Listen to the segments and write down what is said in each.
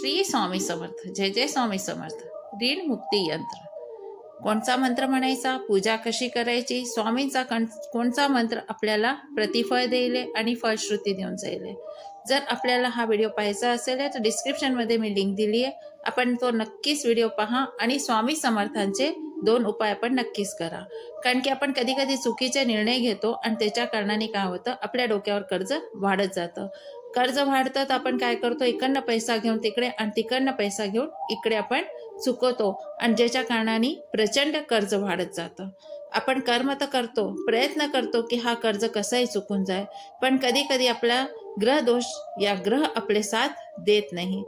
श्री स्वामी समर्थ जय जय स्वामी समर्थ. ऋण मुक्ती यंत्र. कोणचा मंत्र म्हणायचा? पूजा कशी करायची? स्वामींचा कण कोणचा मंत्र आपल्याला प्रतिफळ देईल आणि फलश्रुती देऊन जाईल? जर आपल्याला हा व्हिडिओ पाहायचा असेल तर डिस्क्रिप्शनमध्ये मी लिंक दिली आहे आपण तो नक्कीच व्हिडिओ पहा आणि स्वामी समर्थांचे दोन उपाय आपण नक्कीच करा. कारण की आपण कधी कधी चुकीचे निर्णय घेतो आणि त्याच्या कारणाने काय होतं? आपल्या डोक्यावर कर्ज वाढत जातं. कर्ज वाढतं तर आपण काय करतो? इकडनं पैसा घेऊन तिकडे आणि तिकडनं पैसा घेऊन इकडे आपण चुकवतो. आणि ज्याच्या कारणाने प्रचंड कर्ज वाढत जातं. आपण कर्म तर करतो प्रयत्न करतो की हा कर्ज कसाही चुकून जाय. पण कधी कधी आपला ग्रह दोष या ग्रह आपले साथ देत नाही.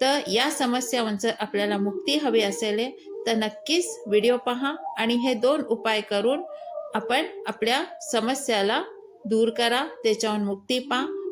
तर या समस्यावर जर आपल्याला मुक्ती हवी असेल तर नक्कीच व्हिडिओ पहा आणि हे दोन उपाय करून आपण आपल्या समस्याला दूर करा. त्याच्यावर मुक्ती पा.